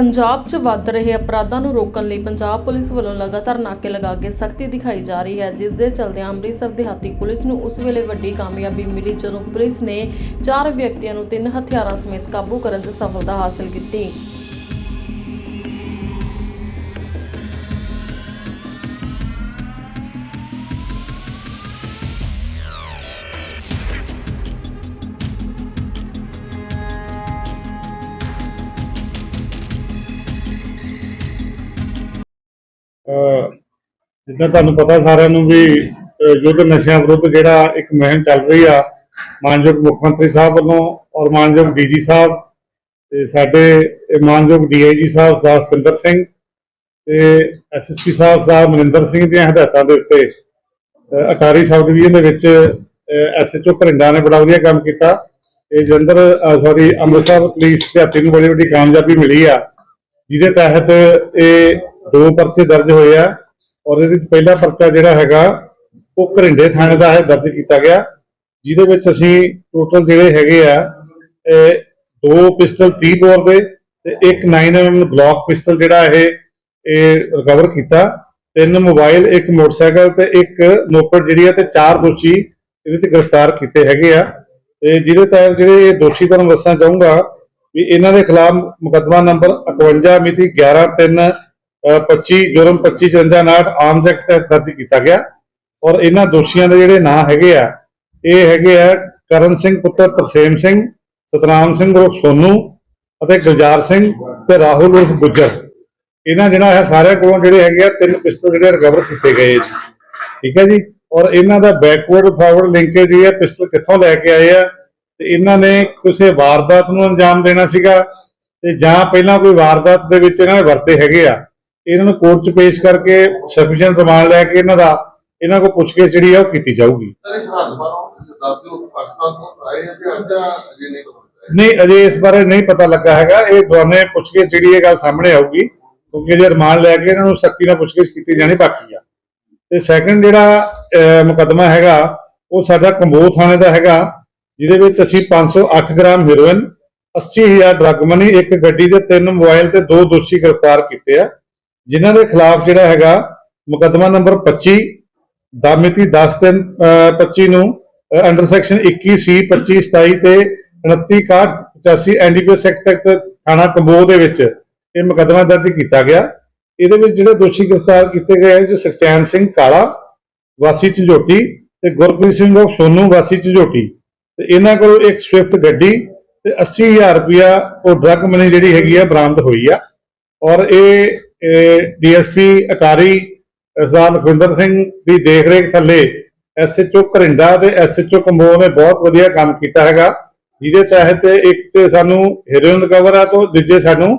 ਪੰਜਾਬ 'ਚ ਵੱਧ ਰਹੇ ਅਪਰਾਧਾਂ ਨੂੰ ਰੋਕਣ ਲਈ ਪੰਜਾਬ ਪੁਲਿਸ ਵੱਲੋਂ ਲਗਾਤਾਰ ਨਾਕੇ ਲਗਾ ਕੇ ਸਖਤੀ ਦਿਖਾਈ ਜਾ ਰਹੀ ਹੈ, ਜਿਸ ਦੇ ਚਲਦਿਆਂ ਅੰਮ੍ਰਿਤਸਰ ਦਿਹਾਤੀ ਪੁਲਿਸ ਨੂੰ ਉਸ ਵੇਲੇ ਵੱਡੀ ਕਾਮਯਾਬੀ ਮਿਲੀ ਜਦੋਂ ਪੁਲਿਸ ਨੇ ਚਾਰ ਵਿਅਕਤੀਆਂ ਨੂੰ ਤਿੰਨ ਹਥਿਆਰਾਂ ਸਮੇਤ ਕਾਬੂ ਕਰਨ 'ਚ ਸਫਲਤਾ ਹਾਸਲ ਕੀਤੀ। ਜਿੱਦਾਂ ਤੁਹਾਨੂੰ ਪਤਾ ਸਾਰਿਆਂ ਨੂੰ ਵੀ ਯੁੱਧ ਨਸ਼ਿਆਂ ਵਿਰੁੱਧ ਜਿਹੜਾ ਇੱਕ ਮੁਹਿੰਮ ਚੱਲ ਰਹੀ ਆ, ਮਾਨਯੋਗ ਮੁੱਖ ਮੰਤਰੀ ਸਾਹਿਬ ਵੱਲੋਂ ਔਰ ਮਾਨਯੋਗ ਡੀਜੀ ਸਾਹਿਬ ਤੇ ਸਾਡੇ, ਇਹ ਮਾਨਯੋਗ ਡੀਆਈਜੀ ਸਾਹਿਬ ਸਾਹਿਬ ਸਤਿੰਦਰ ਸਿੰਘ ਤੇ ਐਸਐਸਪੀ ਸਾਹਿਬ ਸਾਹਿਬ ਮਨਿੰਦਰ ਸਿੰਘ ਦੀਆਂ ਹਦਾਇਤਾਂ ਦੇ ਉੱਤੇ ਅਟਾਰੀ ਸਬ ਡਿਵੀਜ਼ਨ ਦੇ ਵਿੱਚ ਐਸਐਚਓ ਘਰਿੰਡਾ ਨੇ ਬੜਾ ਵਧੀਆ ਕੰਮ ਕੀਤਾ ਇਹ ਜਲੰਧਰ ਸੌਰੀ ਅੰਮ੍ਰਿਤਸਰ ਪੁਲਿਸ ਦਿਹਾਤੀ ਨੂੰ ਬੜੀ ਵੱਡੀ ਕਾਮਯਾਬੀ ਮਿਲੀ ਆ, ਜਿਹਦੇ ਤਹਿਤ ਇਹ ਦੋ ਪਰਚੇ ਦਰਜ ਹੋਏ ਆ ਔਰ ਇਹਦੇ ਵਿੱਚ ਪਹਿਲਾ ਪਰਚਾ ਜਿਹੜਾ ਹੈਗਾ, ਉਹ ਘਰਿੰਡੇ ਥਾਣੇ ਦਾ ਹੈ ਦਰਜ ਕੀਤਾ ਗਿਆ, ਜਿਹਦੇ ਵਿੱਚ ਅਸੀਂ ਟੋਟਲ ਜਿਹੜੇ ਹੈਗੇ ਆ ਦੋ ਪਿਸਟਲ 30 ਬੋਰ ਦੇ ਤੇ ਇੱਕ 9mm ਬਲੌਕ ਪਿਸਟਲ ਜਿਹੜਾ ਇਹ ਇਹ ਰਿਕਵਰ ਕੀਤਾ, ਤਿੰਨ ਮੋਬਾਈਲ ਇੱਕ ਮੋਟਰਸਾਈਕਲ ਤੇ ਇੱਕ ਮੋਪੜ ਜਿਹੜੀ ਹੈ ਤੇ ਚਾਰ ਦੋਸ਼ੀ ਇਹਦੇ ਵਿੱਚ ਗ੍ਰਿਫਤਾਰ ਕੀਤੇ ਹੈਗੇ ਆ। ਤੇ ਜਿਹਦੇ ਤਹਿਤ ਜਿਹੜੇ ਇਹ ਦੋਸ਼ੀ ਤੁਹਾਨੂੰ ਦੱਸਣਾ ਚਾਹੂੰਗਾ ਵੀ ਇਹਨਾਂ ਦੇ ਖਿਲਾਫ ਮੁਕੱਦਮਾ ਨੰਬਰ 51 ਮਿਤੀ 11 3 25 ਜੁਰਮ 25 54 ਆਮ ਐਕਟ ਤਹਿਤ ਦਰਜ ਕੀਤਾ ਗਿਆ। ਔਰ ਇਹਨਾਂ ਦੋਸ਼ੀਆਂ ਦੇ ਜਿਹੜੇ ਨਾਂ ਹੈਗੇ ਆ, ਇਹ ਹੈਗੇ ਆ ਕਰਨ ਸਿੰਘ ਪੁੱਤਰ ਤਰਸੇਮ ਸਿੰਘ, ਸਤਨਾਮ ਸਿੰਘ ਉਰਫ ਸੋਨੂ ਅਤੇ ਗੁਲਜ਼ਾਰ ਸਿੰਘ ਤੇ ਰਾਹੁਲ ਉਰਫ ਗੁੱਜਰ। ਇਹਨਾਂ ਜਿਹੜਾ ਹੈ ਸਾਰਿਆਂ ਕੋਲੋਂ ਜਿਹੜੇ ਹੈਗੇ ਆ, ਤਿੰਨ ਪਿਸਤਲ ਜਿਹੜੇ ਰਿਕਵਰ ਕੀਤੇ ਗਏ ਜੀ। ਠੀਕ ਹੈ ਜੀ? ਔਰ ਇਹਨਾਂ ਦਾ ਬੈਕਵਰਡ ਫਾਰਵਰਡ ਲਿੰਕੇਜ ਜਿਹੜੀ ਹੈ ਪਿਸਤਲ ਕਿੱਥੋਂ ਲੈ ਕੇ ਆਏ ਆ? ਤੇ ਇਹਨਾਂ ਨੇ ਕਿਸੇ ਵਾਰਦਾਤ ਨੂੰ ਅੰਜਾਮ ਦੇਣਾ ਸੀਗਾ? ਤੇ ਜਾਂ ਪਹਿਲਾਂ ਕੋਈ ਵਾਰਦਾਤ ਦੇ ਵਿੱਚ ਇਹਨਾਂ ਨੇ ਵਰਤੇ ਹੈਗੇ ਆ? ਇਹਨਾਂ ਨੂੰ ਕੋਰਟ 'ਚ ਪੇਸ਼ ਕਰਕੇ ਸਫੀਸ਼ੀਐਂਟ ਰਿਮਾਂਡ ਲੈ ਕੇ ਇਹਨਾਂ ਦਾ ਇਹਨਾਂ ਕੋਲ ਪੁੱਛਗਿੱਛ ਜਿਹੜੀ ਆ ਉਹ ਕੀਤੀ ਜਾਊਗੀ। ਸਰ ਇਸ ਰਾਤ ਬਾਰੋਂ ਦੱਸ ਦਿਓ ਪਾਕਿਸਤਾਨ ਤੋਂ ਆਏ ਨੇ ਤੇ ਅੱਡਾ ਅਜੇ ਨਹੀਂ ਅਜੇ ਇਸ ਬਾਰੇ ਨਹੀਂ ਪਤਾ ਲੱਗਾ ਹੈਗਾ। ਇਹ ਦੋਨੇ ਪੁੱਛਗਿੱਛ ਜਿਹੜੀ ਇਹ ਗੱਲ ਸਾਹਮਣੇ ਆਊਗੀ ਕਿਉਂਕਿ ਜੇ ਰਿਮਾਂਡ ਲੈ ਕੇ ਇਹਨਾਂ ਨੂੰ ਸਖਤੀ ਨਾਲ ਪੁੱਛਗਿੱਛ ਕੀਤੀ ਜਾਣੀ ਬਾਕੀ ਆ। ਤੇ ਸੈਕੰਡ ਜਿਹੜਾ ਮੁਕੱਦਮਾ ਹੈਗਾ ਉਹ ਸਾਡਾ ਕੰਬੋਹ ਥਾਣੇ ਦਾ ਹੈਗਾ ਜਿਹਦੇ ਵਿੱਚ ਅਸੀਂ 508 ਗ੍ਰਾਮ ਹੈਰੋਇਨ 80000 ਡਰੱਗ ਮਨੀ ਇੱਕ ਗੱਡੀ ਦੇ ਤਿੰਨ ਮੋਬਾਈਲ ਤੇ ਦੋ ਦੋਸ਼ੀ ਗ੍ਰਿਫਤਾਰ ਕੀਤੇ ਆ। ਜਿਨ੍ਹਾਂ ਦੇ ਖਿਲਾਫ ਜਿਹੜਾ ਹੈਗਾ ਮੁਕੱਦਮਾ ਨੰਬਰ 25 ਦਾ ਮਿਤੀ 10 ਤਿੰਨ 25 ਨੂੰ ਅੰਡਰ ਸੈਕਸ਼ਨ 21 ਸੀ 25 27 ਤੇ 29 85 ਐਨਡੀਪੀਐਸ ਐਕਟ ਤੱਕ ਥਾਣਾ ਕੰਬੋਹ ਦੇ ਵਿੱਚ ਇਹ ਮੁਕੱਦਮਾ ਦਰਜ ਕੀਤਾ ਗਿਆ। ਇਹਦੇ ਵਿੱਚ ਜਿਹੜੇ ਦੋਸ਼ੀ ਗ੍ਰਿਫਤਾਰ ਕੀਤੇ ਗਏ ਹਨ ਸੁਖਚੈਨ ਸਿੰਘ ਕਾਲਾ, ਵਾਸੀ ਝੰਜੋਟੀ ਤੇ ਗੁਰਪ੍ਰੀਤ ਸਿੰਘ ਉਹ ਸੋਨੂ, ਵਾਸੀ ਝੰਜੋਟੀ। ਤੇ ਇਹਨਾਂ ਕੋਲ ਇੱਕ ਸਵਿਫਟ ਗੱਡੀ ਤੇ 80000 ਰੁਪਇਆ ਉਹ ਡਰੱਗ ਮਨੀ ਜਿਹੜੀ ਹੈਗੀ ਆ ਬਰਾਮਦ ਹੋਈ ਆ। ਔਰ ਇਹ ਡੀਐਸਪੀ ਅਟਾਰੀ ਸਰਦਾਰ ਲਖਵਿੰਦਰ ਸਿੰਘ ਦੀ ਦੇਖਰੇਖ ਥੱਲੇ ਐਸਐਚਓ ਘਰਿੰਡਾ ਤੇ ਐਸਐਚਓ ਕੰਬੋ ਨੇ ਬਹੁਤ ਵਧੀਆ ਕੰਮ ਕੀਤਾ ਹੈਗਾ, ਜਿਹਦੇ ਤਹਿਤ ਇੱਕ ਤੇ ਸਾਨੂੰ ਹੀਰੋਇਨ ਰਿਕਵਰ ਆ ਤੋਂ ਦੂਜੇ ਸਾਨੂੰ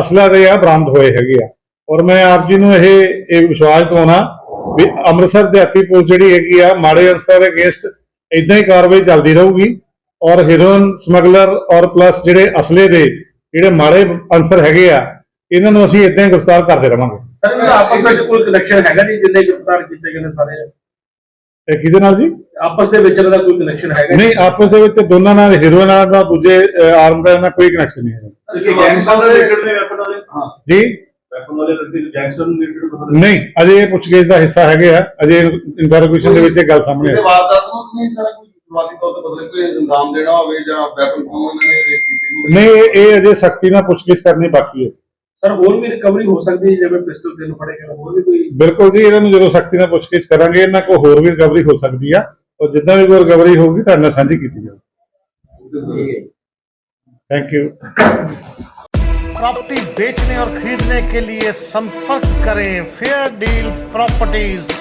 ਅਸਲਾ ਦੇ ਆ ਬਰਾਮਦ ਹੋਏ ਹੈਗੇ ਆ। ਔਰ ਮੈਂ ਆਪ ਜੀ ਨੂੰ ਇਹ ਇਹ ਵਿਸ਼ਵਾਸ ਦਿਵਾਉਣਾ ਵੀ ਅੰਮ੍ਰਿਤਸਰ ਦਿਹਾਤੀ ਪੁਲਿਸ ਜਿਹੜੀ ਹੈਗੀ ਆ, ਮਾੜੇ ਅਨਸਰਾਂ ਦੇ ਅਗੇਂਸਟ ਇਦਾਂ ਹੀ ਕਾਰਵਾਈ ਚੱਲਦੀ ਰਹੂਗੀ ਔਰ ਹੀਰੋਇਨ ਸਮਗਲਰ ਔਰ ਪਲੱਸ ਜਿਹੜੇ ਅਸਲੇ ਦੇ, ਜਿਹੜੇ ਮਾੜੇ ਅਨਸਰ ਹੈਗੇ ਆ ਇਹਨਾਂ ਨੂੰ ਅਸੀਂ ਇਦਾਂ ਹੀ ਗ੍ਰਿਫਤਾਰ ਕਰਦੇ ਰਵਾਂਗੇ। ਸਰ ਇਹਨਾਂ ਦਾ ਆਪਸ ਵਿੱਚ ਕੋਈ ਕਨੈਕਸ਼ਨ ਹੈਗਾ ਜੀ ਜਿੰਨੇ ਗ੍ਰਿਫਤਾਰ ਕੀਤੇ ਗਏ ਨੇ ਸਾਰੇ? ਇਹ ਕਿਹਦੇ ਨਾਲ ਜੀ? ਆਪਸ ਦੇ ਵਿੱਚ ਇਹਨਾਂ ਦਾ ਕੋਈ ਕਨੈਕਸ਼ਨ ਹੈਗਾ ਨਹੀਂ? ਆਪਸ ਦੇ ਵਿੱਚ ਦੋਨਾਂ ਨਾਲ ਹੀਰੋਇਨ ਨਾਲ ਦਾ ਦੂਜੇ ਆਰਮ ਦਾ ਨਾਲ ਕੋਈ ਕਨੈਕਸ਼ਨ ਨਹੀਂ ਹੈ ਕਿ ਗੈਂਗਸਟਰ ਦੇ ਰਿਲੇਟਡ ਨੇ ਵੈਪਨ ਵਾਲੇ? ਹਾਂ। ਜੀ? ਵੈਪਨ ਵਾਲੇ ਗੈਂਗਸਟਰ ਨੂੰ ਰਿਲੇਟਡ ਨਹੀਂ ਅਜੇ ਇਹ ਪੁੱਛਗਿੱਛ ਦਾ ਹਿੱਸਾ ਹੈਗੇ ਆ। ਅਜੇ ਇਨਵੈਸਟੀਗੇਸ਼ਨ ਦੇ ਵਿੱਚ ਇਹ ਗੱਲ ਸਾਹਮਣੇ ਆਈ ਵਾਰਦਾਤ ਨੂੰ ਨਹੀਂ ਸਰ ਕੋਈ ਸ਼ੁਰੂਆਤੀ ਤੌਰ ਤੇ ਮਤਲਬ ਕੋਈ ਇਨਾਮ ਦੇਣਾ ਹੋਵੇ ਜਾਂ ਵੈਪਨ ਕਿਉਂ ਇਹਨਾਂ ਨੇ ਰੇਟ ਕੀਤੀ ਹੋਵੇ ਨਹੀਂ ਇਹ- ਇਹ ਅਜੇ ਸਖਤੀ ਨਾਲ ਪੁੱਛਗਿੱਛ ਕਰਨੀ ਬਾਕੀ ਹੈ। ਸਰ ਹੋਰ ਵੀ ਰਿਕਵਰੀ ਹੋ ਸਕਦੀ ਹੈ ਜਿਵੇਂ ਪਿਸਟਲ ਤਿੰਨ ਫੜੇ ਗਏ ਨੇ, ਹੋਰ ਵੀ ਕੋਈ ਬਿਲਕੁਲ ਜੀ ਇਹਨਾਂ ਨੂੰ ਜਦੋਂ ਸਖਤੀ ਨਾਲ ਪੁੱਛਗਿੱਛ ਕਰਾਂਗੇ ਇਹਨਾਂ ਕੋਲ ਹੋਰ ਵੀ ਰਿਕਵਰੀ ਹੋ ਸਕਦੀ ਆ ਔਰ ਜਿੱਦਾਂ ਵੀ ਕੋਈ ਰਿਕਵਰੀ ਹੋਊਗੀ ਤੁਹਾਡੇ ਨਾਲ ਸਾਂਝੀ ਕੀਤੀ ਜਾਊਗੀ ਥੈਂਕ ਯੂ प्रॉपर्टी बेचने और खरीदने के लिए संपर्क करें फेयर डील प्रॉपर्टीज